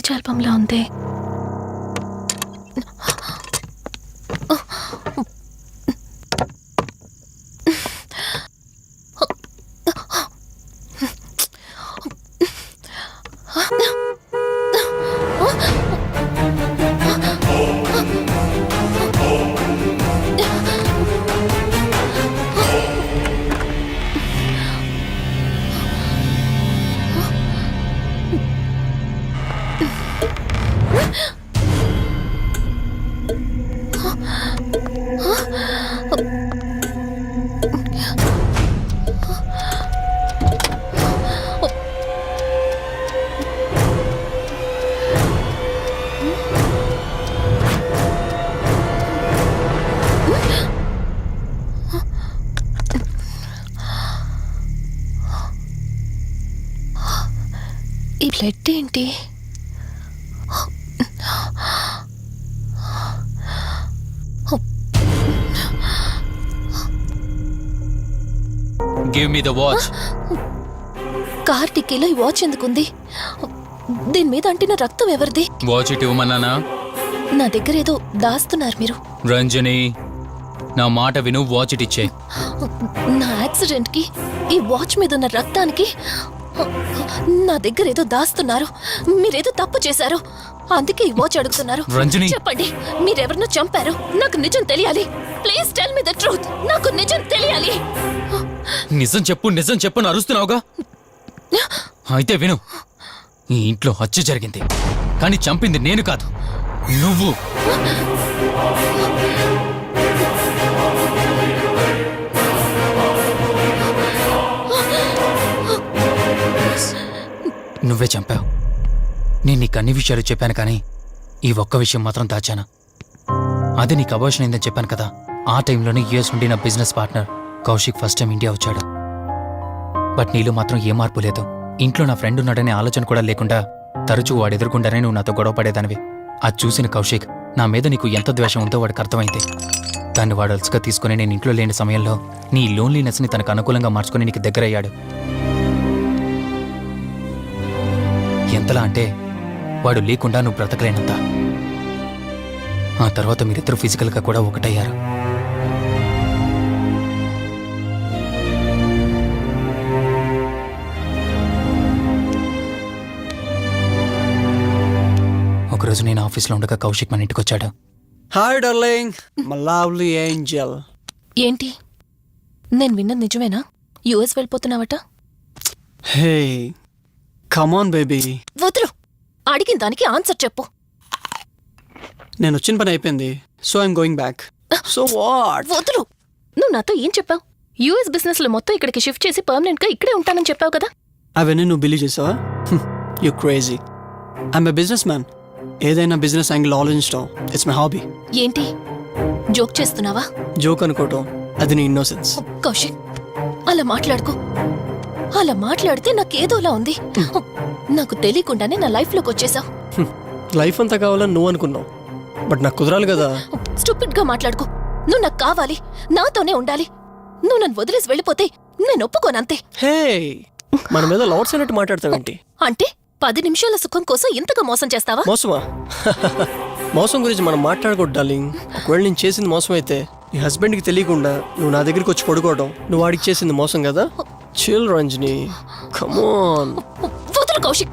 Marriage ఉంది. ఈ give me the watch car టిక్కీలో ఈ వాచ్ ఎందుకుంది? దీని మీద అంటిన రక్తం ఎవరిది? వాచ్ ఇటు ఇవ్వమన్నానా? నా దగ్గర ఏదో దాస్తున్నారు మీరు. రంజని నా మాట విను వాచ్ ఇటు ఇచ్చే. నా యాక్సిడెంట్కి ఈ వాచ్ మీద ఉన్న రక్తానికి నా దగ్గర ఏదో దాస్తున్నారు. మీరేదో తప్పు చేశారు. అందుకే ఈ వాచ్ అడుగుతున్నారు. రంజని. చెప్పండి మీరెవరినో చంపారు? నాకు నిజం తెలియాలి. Please tell me the truth నాకు నిజం తెలియాలి. నిజం చెప్పు నిజం చెప్పు అరుస్తున్నావుగా? అయితే విను ఈ ఇంట్లో హత్య జరిగింది. కానీ చంపింది నేను కాదు నువ్వు. నువ్వే చంపావు. నేను నీకు అన్ని విషయాలు చెప్పాను కానీ ఈ ఒక్క విషయం మాత్రం దాచాను. అది నీకు అబోషన్ అయిందని చెప్పాను కదా ఆ టైంలోనే యుఎస్ నుండి నా business partner Kaushik first time India వచ్చాడు. బట్ నీలో మాత్రం ఏ మార్పు లేదు. ఇంట్లో నా ఫ్రెండ్ ఉన్నాడనే ఆలోచన కూడా లేకుండా తరచూ వాడు ఎదుర్కొండానే నువ్వు నాతో గొడవ పడేదానివి. అది చూసిన కౌశిక్ నా మీద నీకు ఎంత ద్వేషం ఉందో వాడికి అర్థమైంది. దాన్ని వాడు అలసుగా తీసుకుని నేను ఇంట్లో లేని సమయంలో నీ లోన్లీనెస్ని తనకు అనుకూలంగా మార్చుకుని నీకు దగ్గరయ్యాడు. ఎంతలా అంటే వాడు లేకుండా నువ్వు బ్రతకలేనంత. ఆ తర్వాత మీరిద్దరు ఫిజికల్గా కూడా ఒకటయ్యారు. ఒకరోజు నేను ఆఫీస్లో ఉండగా కౌశిక్ మన ఇంటికి వచ్చాడు hi darling my lovely angel ఏంటి? నేను విన్నది నిజమేనా? యుఎస్ వెళ్ళిపోతున్నావట? హే కమాన్ బేబీ వదులు. అడిగిన దానికి ఆన్సర్ చెప్పు. నేను వచ్చిన పని అయిపోయింది. So I'm going back so what వదులు. నువ్వు నాతో ఏం చెప్పావు? యుఎస్ బిజినెస్లో మొత్తం ఇక్కడికి షిఫ్ట్ చేసి పర్మనెంట్గా ఇక్కడే ఉంటానని చెప్పావు కదా? అవన్నీ నువ్వు బిలీవ్ చేసావా? You crazy I'm a business man ఏదైనా బిజినెస్ యాంగిల్ ఆలోచించడం ఇట్స్ మై హాబీ ఏంటి? జోక్ చేస్తున్నావా? జోక్ అనుకోవటం అది నీ ఇన్నోసెన్స్ కౌశిక్ అలా మాట్లాడుకో. అలా మాట్లాడితే నాకేదోలా ఉంది. నాకు తెలియకుండానే నా లైఫ్లోకి వచ్చేసావు. లైఫ్ అంతా కావాలని నువ్వు అనుకున్నావు. బట్ నాకు కుదరాలి కదా. స్టూపిడ్గా మాట్లాడుకో. నువ్వు నాకు కావాలి నాతోనే ఉండాలి. నువ్వు నన్ను వదిలేసి వెళ్ళిపోతే నేను ఒప్పుకోనంతే హే మన మీద లవర్స్ అన్నట్టు మాట్లాడతావేంటి? అంటే? పది నిమిషాల సుఖం కోసం ఇంతగా మోసం చేస్తావా? మోసమా? మోసం గురించి మనం మాట్లాడకూడదు డార్లింగ్. ఒకవేళ నేను చేసింది మోసం అయితే నీ హస్బెండ్కి తెలియకుండా నువ్వు నా దగ్గరికి వచ్చి పడుకోవడం నువ్వు వాడికి చేసింది మోసం కదా? చిల్ రంజని కమోన్ వదులు కౌశిక్.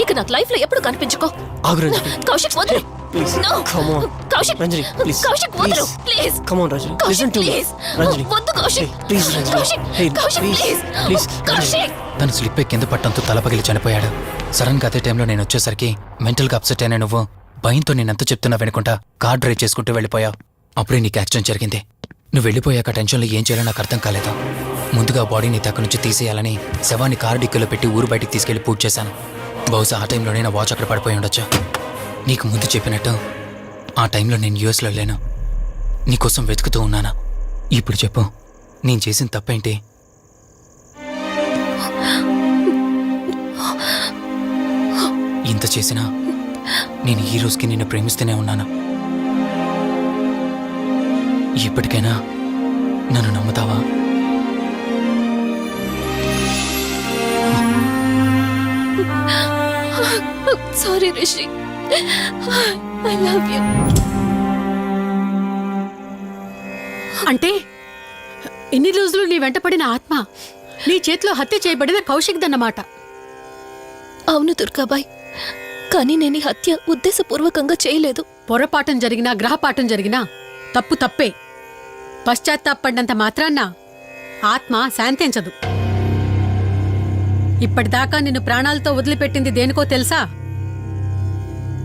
ఇక నాకు లైఫ్లో ఎప్పుడు కనిపించుకో. ఆగు రంజని. కౌశిక్ వదులు. Please. No. Come on Kaushik. Ranjani please. Kaushik వదులు. Please. Come on Ranjani. Listen to me please. Ranjani. వద్దు Kaushik. Please Ranjani. Kaushik hey Kaushik please. Please Kaushik. తను స్లిప్ కింద పట్టంతో తలపగిలి చనిపోయాడు. సడన్గా అదే టైంలో నేను వచ్చేసరికి మెంటల్గా అప్సెట్ అయినా నువ్వు భయంతో నేనెంత చెప్తున్నా వినుకుంటా కార్ డ్రైవ్ చేసుకుంటూ వెళ్ళిపోయావు. అప్పుడే నీకు యాక్సిడెంట్ జరిగింది. నువ్వు వెళ్ళిపోయాక టెన్షన్లో ఏం చేయాలో నాకు అర్థం కాలేదు. ముందుగా బాడీని అక్కడి నుంచి తీసేయాలని శవాన్ని కారు డిక్కీలో పెట్టి ఊరు బయటికి తీసుకెళ్ళి పూజ చేశాను. బహుశా ఆ టైంలోనే నా వాచ్ అక్కడ పడిపోయి ఉండొచ్చు. నీకు ముందు చెప్పినట్టు ఆ టైంలో నేను యూఎస్లో లేను నీకోసం వెతుకుతూ ఉన్నానా? ఇప్పుడు చెప్పు నేను చేసిన తప్పేంటి? ఇంత చేసినా నేను ఈ రోజుకి నిన్ను ప్రేమిస్తూనే ఉన్నాను. ఇప్పటికైనా నన్ను నమ్ముతావా? Sorry Rishi. I love you అంటే ఇన్ని రోజులు నీ వెంట పడిన ఆత్మ నీ చేతిలో హత్య చేయబడిన కౌశిక్ దన్నమాట అవును దుర్గాబాయ్ కానీ నేను ఈ హత్య ఉద్దేశపూర్వకంగా చేయలేదు. పొరపాఠం జరిగినా గ్రహపాఠం జరిగినా తప్పు తప్పే. పశ్చాత్తాపడినంత మాత్రాన్న ఆత్మ శాంతించదు. ఇప్పటిదాకా నిన్ను ప్రాణాలతో వదిలిపెట్టింది దేనికో తెలుసా?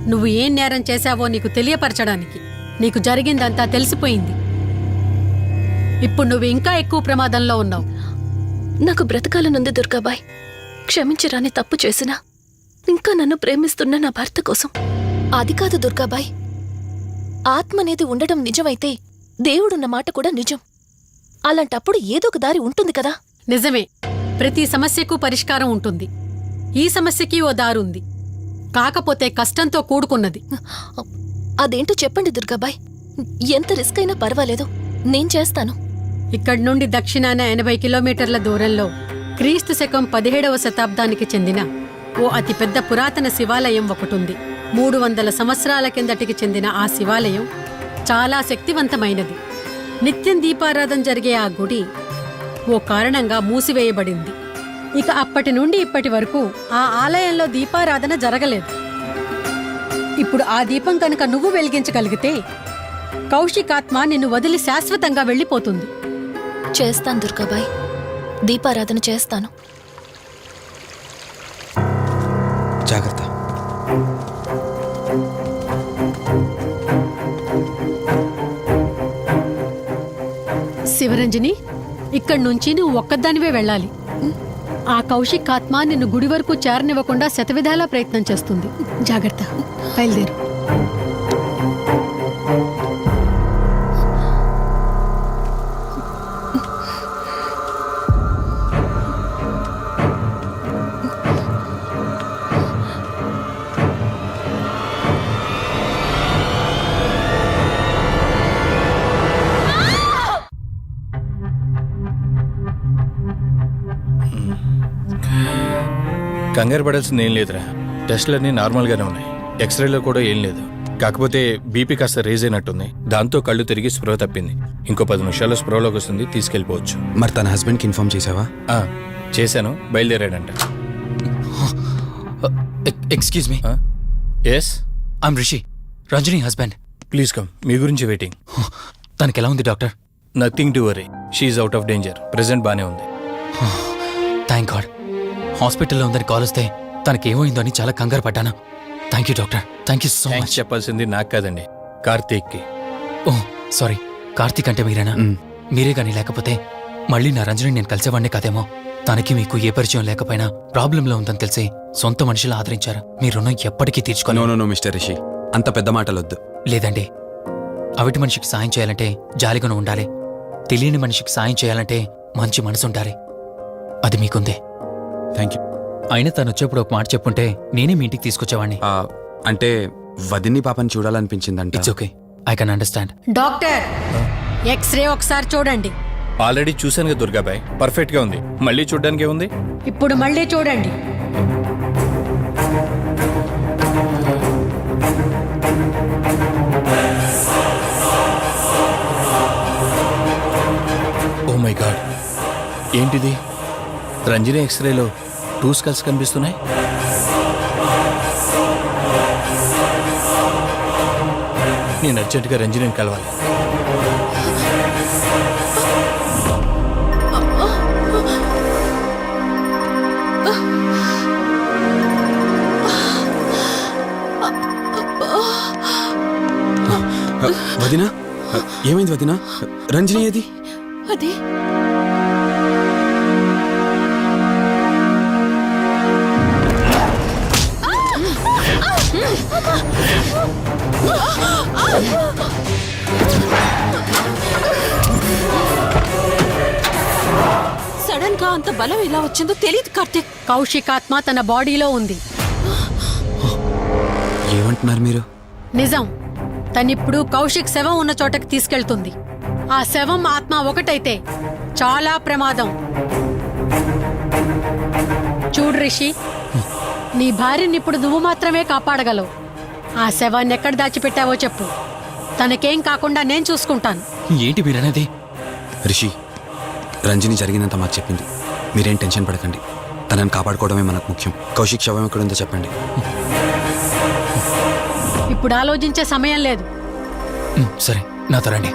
నువ్వు ఏం నేరం చేశావో నీకు తెలియపరచడానికి. నీకు జరిగిందంతా తెలిసిపోయింది. ఇప్పుడు నువ్వు ఇంకా ఎక్కువ ప్రమాదంలో ఉన్నావు. నాకు బ్రతకాలనుంది దుర్గాబాయ్ క్షమించరాని తప్పు చేసినా ఇంకా నన్ను ప్రేమిస్తున్న నా భర్త కోసం. అది కాదు దుర్గాబాయ్ ఆత్మ అనేది ఉండడం నిజమైతే దేవుడున్న మాట కూడా నిజం. అలాంటప్పుడు ఏదో ఒక దారి ఉంటుంది కదా. నిజమే ప్రతి సమస్యకు పరిష్కారం ఉంటుంది. ఈ సమస్యకి ఓ దారుంది. కాకపోతే కష్టంతో కూడుకున్నది. అదేంటో చెప్పండి దుర్గాబాయ్. ఎంత రిస్క్ అయినా పర్వాలేదు. నేను చేస్తాను. ఇక్కడి నుండి దక్షిణాన ఎనభై కిలోమీటర్ల దూరంలో క్రీస్తు శకం పదిహేడవ శతాబ్దానికి చెందిన ఓ అతిపెద్ద పురాతన శివాలయం ఒకటుంది. మూడు వందల సంవత్సరాల కిందటికి చెందిన ఆ శివాలయం చాలా శక్తివంతమైనది. నిత్యం దీపారాధన జరిగే ఆ గుడి ఓ కారణంగా మూసివేయబడింది. ఇక అప్పటి నుండి ఇప్పటి వరకు ఆ ఆలయంలో దీపారాధన జరగలేదు. ఇప్పుడు ఆ దీపం కనుక నువ్వు వెలిగించగలిగితే కౌశికాత్మ నిన్ను వదిలి శాశ్వతంగా వెళ్ళిపోతుంది. చేస్తాను దుర్గాబాయ్. దీపారాధన చేస్తాను. జాగ్రత్త. శివరంజని ఇక్కడి నుంచి నువ్వు ఒక్కదానివే వెళ్ళాలి. ఆ కౌశిక్ ఆత్మ నిన్ను గుడి వరకు చేరనివ్వకుండా శతవిధాలా ప్రయత్నం చేస్తుంది. జాగ్రత్త. బయలుదేరు. కంగారు పడాల్సింది ఏం లేదురా. టెస్టులన్నీ నార్మల్గానే ఉన్నాయి. ఎక్స్రేలో కూడా ఏం లేదు. కాకపోతే బీపీ కాస్త రేజ్ అయినట్టుంది. దాంతో కళ్ళు తిరిగి స్పృహ తప్పింది. ఇంకో పది నిమిషాల్లో స్పృహలోకి వస్తుంది తీసుకెళ్ళిపోవచ్చు. మరి తన హస్బెండ్కి ఇన్ఫార్మ్ చేసావా? ఆ, చేశాను. బయలుదేరాడంట. Excuse me. Yes I'm Rishi. Ranjani husband. Please come మీ గురించి వెయిటింగ్. తనకి ఎలా ఉంది doctor? Nothing to worry she's out of danger present బానే ఉంది. థ్యాంక్ గాడ్ హాస్పిటల్లో ఉందని కాల్ వస్తే తనకి ఏమైందో అని చాలా కంగారు పడ్డాను. Thank you doctor thank you so much చెప్పాల్సింది నాకు కాదండి కార్తీక్కి. ఓ సారీ కార్తీక్ అంటే మీరేనా. మీరే కానీ లేకపోతే మళ్ళీ నా రంజని నేను కలిసేవాడినే కాదేమో? తనకి మీకు ఏ పరిచయం లేకపోయినా ప్రాబ్లంలో ఉందని తెలిసి సొంత మనుషులు ఆదరించారు. మీ రుణం ఎప్పటికీ తీర్చుకోను నో నో మిస్టర్ రిషి. అంత పెద్ద మాటలొద్దు. లేదండి. అవిటి మనిషికి సాయం చేయాలంటే జాలిగుణం ఉండాలి. తెలియని మనిషికి సాయం చేయాలంటే మంచి మనసు ఉండాలి అది మీకుందే. థ్యాంక్ యూ అయినా తను వచ్చేప్పుడు ఒక మాట చెప్పుంటే నేనే మీ ఇంటికి తీసుకొచ్చేవాడిని అంటే వదిన్ని పాపని చూడాలనిపించిందంట. It's okay I can understand doctor x-ray ఒకసారి చూడండి. ఆల్రెడీ చూశాను కదా దుర్గాబాయ్ పర్ఫెక్ట్గా ఉంది. మళ్ళీ చూడడానికి ఏముంది? ఇప్పుడు మళ్ళీ చూడండి. ఓ మై గాడ్ ఏంటిది? రంజని ఎక్స్రేలో టూ స్కల్స్ కనిపిస్తున్నాయి. నేను అర్జెంటుగా రంజనిని కలవాలి. వదినా ఏమైంది వదినా? రంజని ఏది? అదే సడన్గా అంత బలం ఎలా వచ్చిందో తెలియదు కార్తీక్. కౌశికాత్మ తన బాడీలో ఉంది. ఏమంటున్నారు మీరు? నిజం. తనిప్పుడు కౌశిక్ శవం ఉన్న చోటకి తీసుకెళ్తుంది. ఆ శవం ఆత్మ ఒకటైతే చాలా ప్రమాదం. చూడు రిషి నీ భార్యని ఇప్పుడు నువ్వు మాత్రమే కాపాడగలవు. ఆ శవాన్ని ఎక్కడ దాచిపెట్టావో చెప్పు. తనకేం కాకుండా నేను చూసుకుంటాను. ఏంటి మీరనేది రిషి రంజని జరిగినంత మాకు చెప్పింది. మీరేం టెన్షన్ పడకండి. తనని కాపాడుకోవడమే మనకు ముఖ్యం. కౌశిక్ శవం ఎక్కడుందో చెప్పండి. ఇప్పుడు ఆలోచించే సమయం లేదు. సరే నాతో రండి.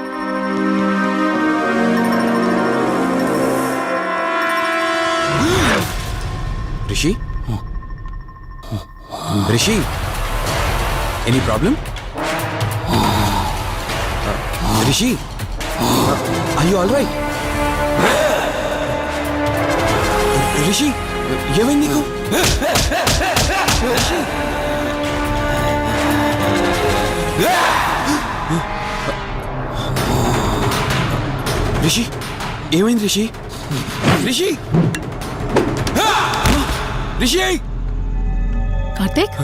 Rishi? Rishi any problem? Rishi అయ్యో ఆల్ రైట్ రిషి ఏమైంది నీకు? రిషి. రిషి ఏమైంది రిషి? రిషి. రిషి కార్తీక్